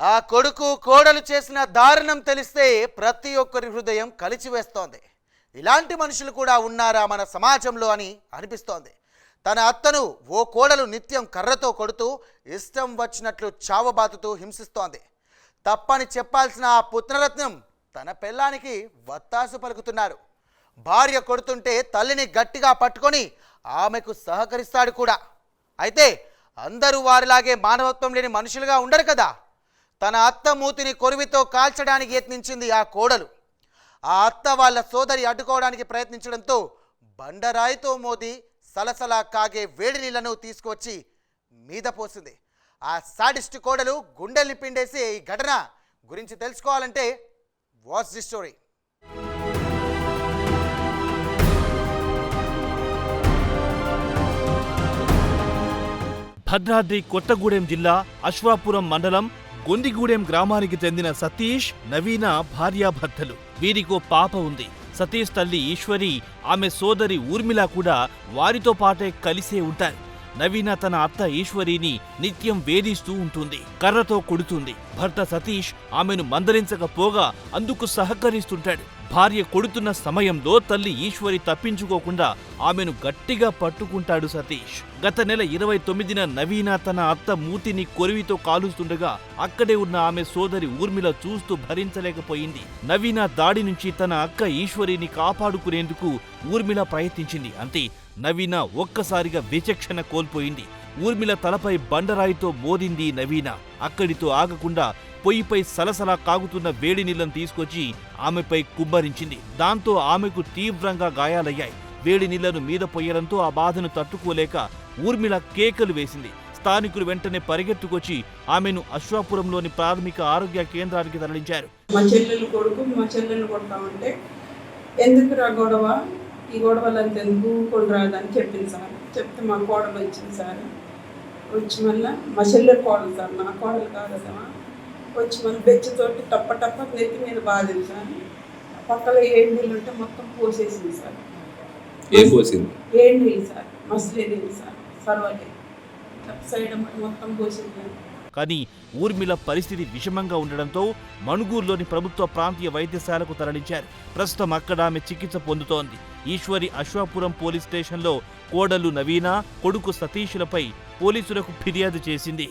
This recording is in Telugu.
ఆ కొడుకు కోడలు చేసిన దారుణం తెలిస్తే ప్రతి ఒక్కరి హృదయం కలిచివేస్తోంది. ఇలాంటి మనుషులు కూడా ఉన్నారా మన సమాజంలో అని అనిపిస్తోంది. తన అత్తను ఓ కోడలు నిత్యం కర్రతో కొడుతూ ఇష్టం వచ్చినట్లు చావబాతుతూ హింసిస్తోంది. తప్పని చెప్పాల్సిన ఆ పుత్రరత్నం తన పెళ్ళానికి వత్తాసు పలుకుతున్నారు. భార్య కొడుతుంటే తల్లిని గట్టిగా పట్టుకొని ఆమెకు సహకరిస్తాడు కూడా. అయితే అందరూ వారిలాగే మానవత్వం లేని మనుషులుగా ఉండరు కదా? తన అత్త మూతిని కొరివితో కాల్చడానికి యత్నించింది ఆ కోడలు. ఆ అత్త వాళ్ళ సోదరి అడ్డుకోవడానికి ప్రయత్నించడంతో బండరాయితో మోది సలసలా కాగే వేడి నీళ్ళను తీసుకువచ్చి మీద పోసింది. ఆ సాడిస్ట్ కోడలు గుండెల్ని పిండేసి ఈ ఘటన గురించి తెలుసుకోవాలంటే watch the story. Bhadradri Kothagudem జిల్లా అశ్వాపురం మండలం గొందిగూడెం గ్రామానికి చెందిన సతీష్ నవీన భార్యాభర్తలు వీరికో పాప ఉంది. సతీష్ తల్లి ఈశ్వరి ఆమె సోదరి ఊర్మిళ కూడా వారితో పాటే కలిసే ఉంటారు నవీన తన అత్త ఈశ్వరిని నిత్యం వేధిస్తూ ఉంటుంది కర్రతో కొడుతుంది. భర్త సతీష్ ఆమెను మందలించకపోగా అందుకు సహకరిస్తుంటాడు. భార్య కొడుతున్న సమయంలో తల్లి ఈశ్వరి తప్పించుకోకుండా ఆమెను గట్టిగా పట్టుకుంటాడు సతీష్. గత నెల ఇరవై తొమ్మిదిన నవీన తన అత్త మూతిని కొరివితో కాలుస్తుండగా అక్కడే ఉన్న ఆమె సోదరి ఊర్మిళ చూస్తూ భరించలేకపోయింది. నవీన దాడి నుంచి తన అక్క ఈశ్వరిని కాపాడుకునేందుకు ఊర్మిళ ప్రయత్నించింది. అంతే నవీన ఒక్కసారిగా విచక్షణ కోల్పోయింది. ఊర్మిళ తలపై బండరాయితో మోదింది నవీన. అక్కడితో ఆగకుండా పొయ్యిపై సలసలా కాగుతున్న వేడి నీళ్ళను తీసుకొచ్చి ఆమెపై కుబ్బరించింది దాంతో ఆమెకు తీవ్రంగా గాయాలయ్యాయి. వేడి నీళ్ళను మీద పొయ్యడంతో ఆ బాధను తట్టుకోలేక ఊర్మిళ కేకలు వేసింది. స్థానికులు వెంటనే పరిగెత్తుకొచ్చి ఆమెను అశ్వాపురంలోని ప్రాథమిక ఆరోగ్య కేంద్రానికి తరలించారు. మా చెల్లెలు కొడుకు మా చెల్లెలు కొడతామంటే ఎందుకురా గొడవ? ఈ గొడవలు అంత ఎందుకు కొనరాదని చెప్పింది సార్. చెప్తే మా కోడలు వచ్చింది సార్. వచ్చి మళ్ళీ మా చెల్లెలు కోడలు సార్ నా కోడలు కాదు కదా వచ్చి మళ్ళీ బెచ్చతోటి టప్ప టప్ప నెత్తి మీద బాధింది సార్. పక్కన ఏడు నీళ్ళు ఉంటే మొత్తం పోసేసింది సార్. ఏం పోసింది? ఏడు నీళ్ళు సార్. మసలే నీళ్ళు సార్. సర్వలే సైడ్ మొత్తం పోసింది సార్. కానీ ఊర్మిళ పరిస్థితి విషమంగా ఉండడంతో మణుగూరులోని ప్రభుత్వ ప్రాంతీయ వైద్యశాలకు తరలించారు. ప్రస్తుతం అక్కడ ఆమె చికిత్స పొందుతోంది. ఈశ్వరి అశ్వాపురం పోలీస్ స్టేషన్లో కోడలు నవీన కొడుకు సతీష్లపై పోలీసులకు ఫిర్యాదు చేసింది.